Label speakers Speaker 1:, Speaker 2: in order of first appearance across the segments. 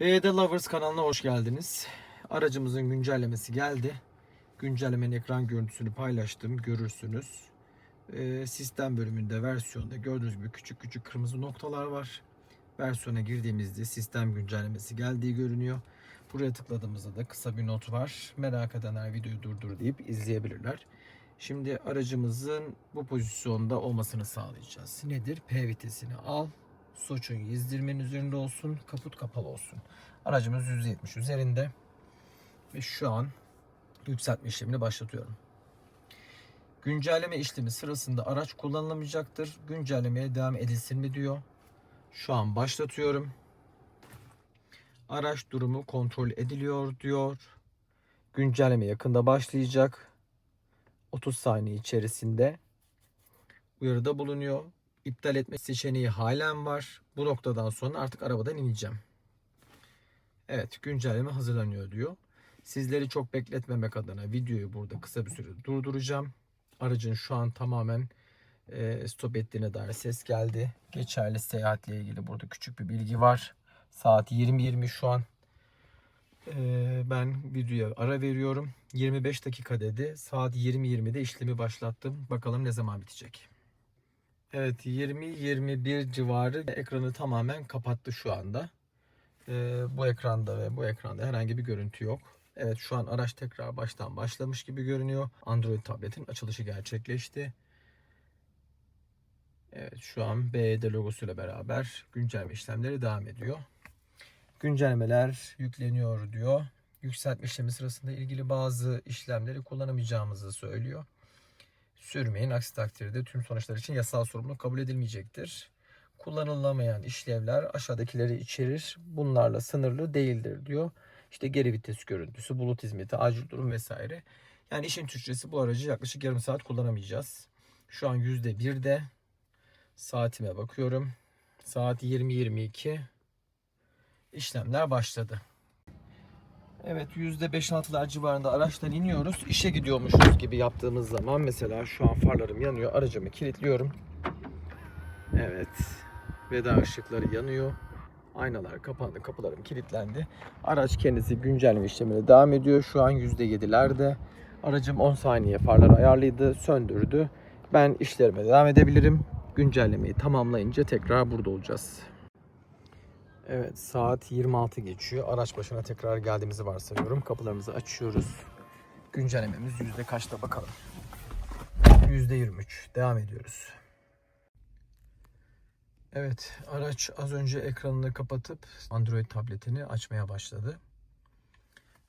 Speaker 1: BD Lovers kanalına hoş geldiniz. Aracımızın güncellemesi geldi. Güncellemenin ekran görüntüsünü paylaştım. Görürsünüz. Ee, sistem bölümünde versiyonda gördüğünüz gibi küçük küçük kırmızı noktalar var. Versiyona girdiğimizde sistem güncellemesi geldiği görünüyor. Buraya tıkladığımızda da kısa bir not var. Merak edenler videoyu durdur deyip izleyebilirler. Şimdi aracımızın bu pozisyonda olmasını sağlayacağız. Nedir? P vitesini al. Soçun 120'nin üzerinde olsun. Kaput kapalı olsun. Aracımız 170 üzerinde. Ve şu an yükseltme işlemini başlatıyorum. Güncelleme işlemi sırasında araç kullanılamayacaktır. Güncellemeye devam edilsin mi diyor. Şu an başlatıyorum. Araç durumu kontrol ediliyor diyor. Güncelleme yakında başlayacak. 30 saniye içerisinde uyarıda bulunuyor. İptal etme seçeneği halen var. Bu noktadan sonra artık arabadan ineceğim. Evet güncelleme hazırlanıyor diyor. Sizleri çok bekletmemek adına videoyu burada kısa bir süre durduracağım. Aracın şu an tamamen e, stop ettiğine dair ses geldi. Geçerli seyahatle ilgili burada küçük bir bilgi var. Saat 20.20 şu an. E, ben videoya ara veriyorum. 25 dakika dedi. Saat 20.20'de işlemi başlattım. Bakalım ne zaman bitecek. Evet 20-21 civarı ekranı tamamen kapattı şu anda. Ee, bu ekranda ve bu ekranda herhangi bir görüntü yok. Evet şu an araç tekrar baştan başlamış gibi görünüyor. Android tabletin açılışı gerçekleşti. Evet şu an BED logosuyla beraber güncelleme işlemleri devam ediyor. Güncellemeler yükleniyor diyor. Yükseltme işlemi sırasında ilgili bazı işlemleri kullanamayacağımızı söylüyor sürmeyin. Aksi takdirde tüm sonuçlar için yasal sorumluluk kabul edilmeyecektir. Kullanılamayan işlevler aşağıdakileri içerir. Bunlarla sınırlı değildir diyor. İşte geri vites görüntüsü, bulut hizmeti, acil durum vesaire. Yani işin Türkçesi bu aracı yaklaşık yarım saat kullanamayacağız. Şu an yüzde birde. Saatime bakıyorum. Saat 20.22. İşlemler başladı. Evet %5-6'lar civarında araçtan iniyoruz. İşe gidiyormuşuz gibi yaptığımız zaman mesela şu an farlarım yanıyor. Aracımı kilitliyorum. Evet. Veda ışıkları yanıyor. Aynalar kapandı, kapılarım kilitlendi. Araç kendisi güncelleme işlemine devam ediyor. Şu an %7'lerde. Aracım 10 saniye farları ayarlıydı, söndürdü. Ben işlerime devam edebilirim. Güncellemeyi tamamlayınca tekrar burada olacağız. Evet saat 26 geçiyor. Araç başına tekrar geldiğimizi varsayıyorum. Kapılarımızı açıyoruz. Güncellememiz yüzde kaçta bakalım. Yüzde 23. Devam ediyoruz. Evet araç az önce ekranını kapatıp Android tabletini açmaya başladı.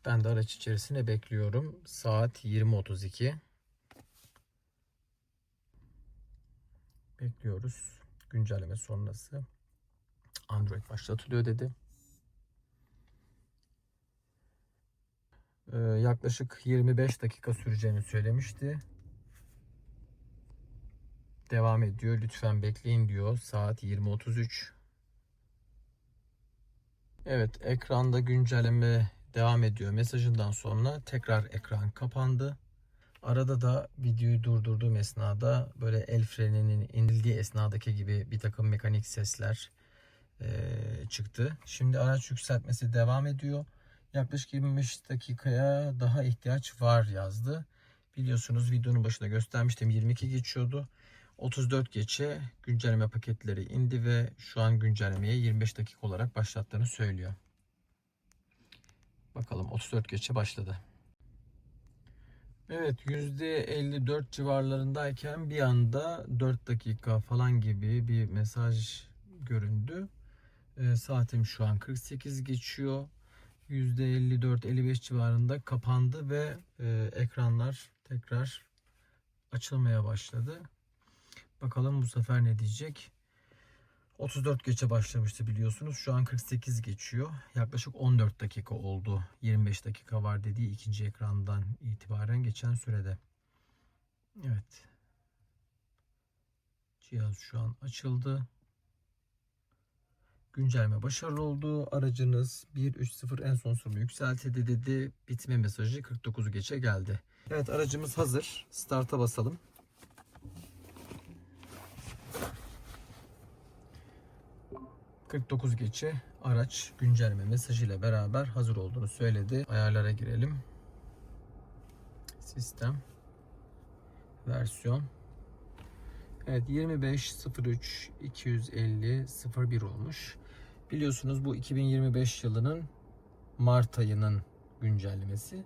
Speaker 1: Ben de araç içerisine bekliyorum. Saat 20.32. Bekliyoruz. Güncelleme sonrası. Android başlatılıyor dedi. Ee, yaklaşık 25 dakika süreceğini söylemişti. Devam ediyor. Lütfen bekleyin diyor. Saat 20.33. Evet, ekranda güncelleme devam ediyor. Mesajından sonra tekrar ekran kapandı. Arada da videoyu durdurduğum esnada böyle el freninin indirildiği esnadaki gibi bir takım mekanik sesler çıktı. Şimdi araç yükseltmesi devam ediyor. Yaklaşık 25 dakikaya daha ihtiyaç var yazdı. Biliyorsunuz videonun başında göstermiştim 22 geçiyordu. 34 geçe güncelleme paketleri indi ve şu an güncellemeye 25 dakika olarak başlattığını söylüyor. Bakalım 34 geçe başladı. Evet %54 civarlarındayken bir anda 4 dakika falan gibi bir mesaj göründü. E, saatim şu an 48 geçiyor. %54-55 civarında kapandı ve e, ekranlar tekrar açılmaya başladı. Bakalım bu sefer ne diyecek? 34 geçe başlamıştı biliyorsunuz. Şu an 48 geçiyor. Yaklaşık 14 dakika oldu. 25 dakika var dediği ikinci ekrandan itibaren geçen sürede. Evet. Cihaz şu an açıldı. Güncelleme başarılı oldu. Aracınız 1.3.0 en son sürümü yükseltildi dedi. Bitme mesajı 49 geçe geldi. Evet aracımız hazır. Start'a basalım. ...49 geçe araç güncelleme mesajıyla beraber hazır olduğunu söyledi. Ayarlara girelim. Sistem. Versiyon. Evet 25.03 250 01 olmuş. Biliyorsunuz bu 2025 yılının Mart ayının güncellemesi.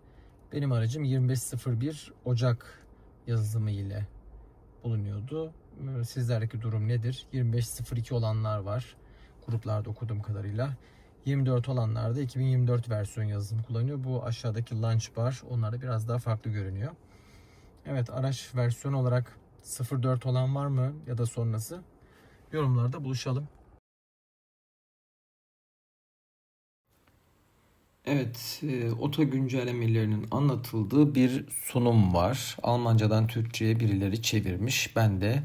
Speaker 1: Benim aracım 25.01 Ocak yazılımı ile bulunuyordu. Sizlerdeki durum nedir? 25.02 olanlar var. Gruplarda okuduğum kadarıyla. 24 olanlar da 2024 versiyon yazılımı kullanıyor. Bu aşağıdaki launch bar onlarda biraz daha farklı görünüyor. Evet araç versiyon olarak 04 olan var mı ya da sonrası? Yorumlarda buluşalım. Evet, e, oto güncellemelerinin anlatıldığı bir sunum var. Almancadan Türkçe'ye birileri çevirmiş. Ben de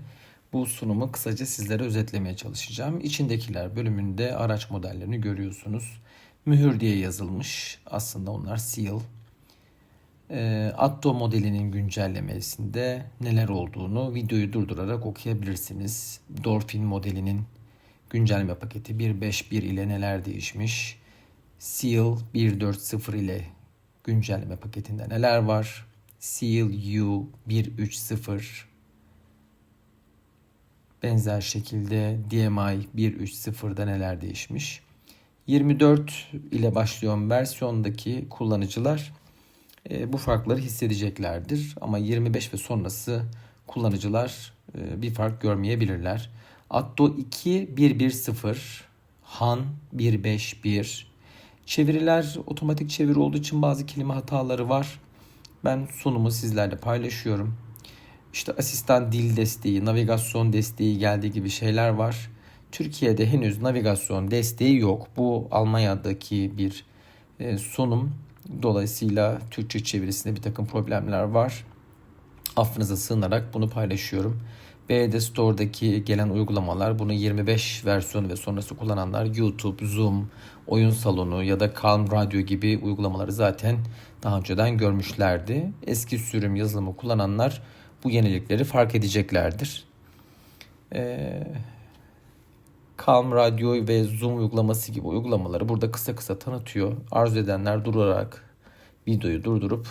Speaker 1: bu sunumu kısaca sizlere özetlemeye çalışacağım. İçindekiler bölümünde araç modellerini görüyorsunuz. Mühür diye yazılmış. Aslında onlar seal. E, Atto modelinin güncellemesinde neler olduğunu videoyu durdurarak okuyabilirsiniz. Dolphin modelinin güncelleme paketi 1.5.1 ile neler değişmiş. Seal 1.4.0 ile güncelleme paketinde neler var? Seal U 1.3.0 benzer şekilde DMI 1.3.0'da neler değişmiş? 24 ile başlayan versiyondaki kullanıcılar bu farkları hissedeceklerdir. Ama 25 ve sonrası kullanıcılar e, bir fark görmeyebilirler. Atto 2 110 Han 151 Çeviriler otomatik çeviri olduğu için bazı kelime hataları var. Ben sunumu sizlerle paylaşıyorum. İşte asistan dil desteği, navigasyon desteği geldiği gibi şeyler var. Türkiye'de henüz navigasyon desteği yok. Bu Almanya'daki bir e, sunum. Dolayısıyla Türkçe çevirisinde bir takım problemler var. Affınıza sığınarak bunu paylaşıyorum. BD Store'daki gelen uygulamalar bunu 25 versiyonu ve sonrası kullananlar YouTube, Zoom, oyun salonu ya da Calm Radio gibi uygulamaları zaten daha önceden görmüşlerdi. Eski sürüm yazılımı kullananlar bu yenilikleri fark edeceklerdir. Ee, Calm Radio ve Zoom uygulaması gibi uygulamaları burada kısa kısa tanıtıyor. Arzu edenler durarak videoyu durdurup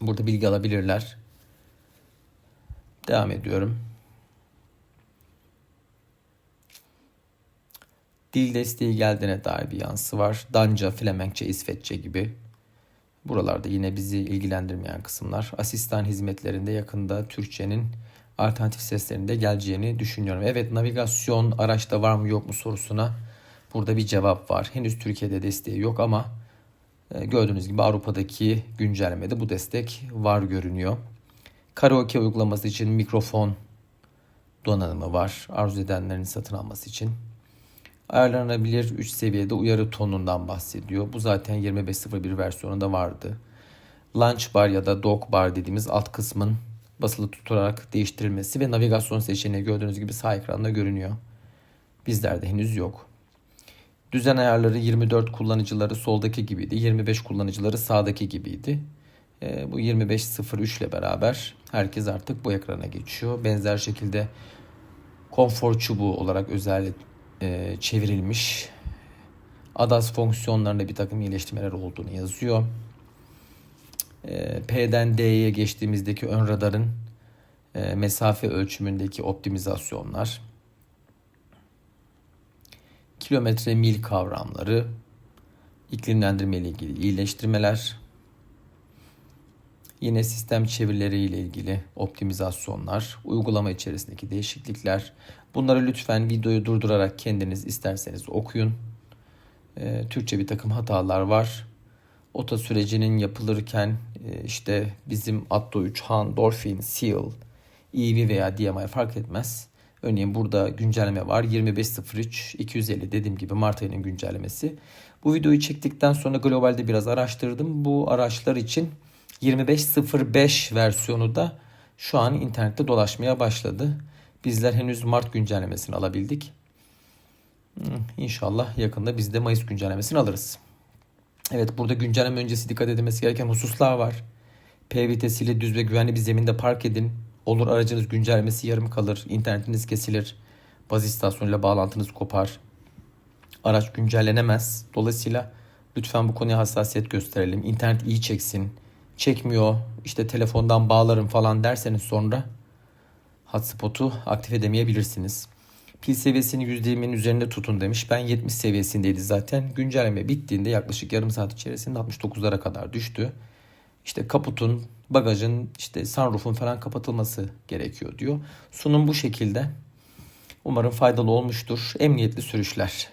Speaker 1: burada bilgi alabilirler. Devam ediyorum. Dil desteği geldiğine dair bir yansı var. Danca, Flemenkçe, İsveççe gibi. Buralarda yine bizi ilgilendirmeyen kısımlar. Asistan hizmetlerinde yakında Türkçenin alternatif seslerinde geleceğini düşünüyorum. Evet navigasyon araçta var mı yok mu sorusuna burada bir cevap var. Henüz Türkiye'de desteği yok ama e, gördüğünüz gibi Avrupa'daki güncellemede bu destek var görünüyor. Karaoke uygulaması için mikrofon donanımı var. Arzu edenlerin satın alması için. Ayarlanabilir 3 seviyede uyarı tonundan bahsediyor. Bu zaten 25.01 versiyonunda vardı. Launch bar ya da dock bar dediğimiz alt kısmın basılı tutularak değiştirilmesi ve navigasyon seçeneği gördüğünüz gibi sağ ekranda görünüyor. Bizlerde henüz yok. Düzen ayarları 24 kullanıcıları soldaki gibiydi. 25 kullanıcıları sağdaki gibiydi. E, bu 25.03 ile beraber herkes artık bu ekrana geçiyor. Benzer şekilde konfor çubuğu olarak özel e, çevrilmiş. ADAS fonksiyonlarında bir takım iyileştirmeler olduğunu yazıyor. E, P'den D'ye geçtiğimizdeki ön radarın e, mesafe ölçümündeki optimizasyonlar. Kilometre mil kavramları, iklimlendirme ile ilgili iyileştirmeler, Yine sistem çevirileriyle ilgili optimizasyonlar, uygulama içerisindeki değişiklikler. Bunları lütfen videoyu durdurarak kendiniz isterseniz okuyun. Ee, Türkçe bir takım hatalar var. Ota sürecinin yapılırken e, işte bizim Atto 3, Han, Dolphin, Seal, EV veya DMI fark etmez. Örneğin burada güncelleme var. 25.03 250 dediğim gibi Mart ayının güncellemesi. Bu videoyu çektikten sonra globalde biraz araştırdım. Bu araçlar için 25.05 versiyonu da şu an internette dolaşmaya başladı. Bizler henüz Mart güncellemesini alabildik. Hmm, inşallah yakında biz de Mayıs güncellemesini alırız. Evet burada güncelleme öncesi dikkat edilmesi gereken hususlar var. P vitesiyle düz ve güvenli bir zeminde park edin. Olur aracınız güncellemesi yarım kalır, internetiniz kesilir.
Speaker 2: baz istasyonuyla bağlantınız kopar. Araç güncellenemez. Dolayısıyla lütfen bu konuya hassasiyet gösterelim. İnternet iyi çeksin. Çekmiyor. işte telefondan bağlarım falan derseniz sonra hotspot'u aktif edemeyebilirsiniz. Pil seviyesini %20'nin üzerinde tutun demiş. Ben 70 seviyesindeydi zaten. Güncelleme bittiğinde yaklaşık yarım saat içerisinde 69'lara kadar düştü. İşte kaputun, bagajın, işte sunroof'un falan kapatılması gerekiyor diyor. Sunum bu şekilde. Umarım faydalı olmuştur. Emniyetli sürüşler.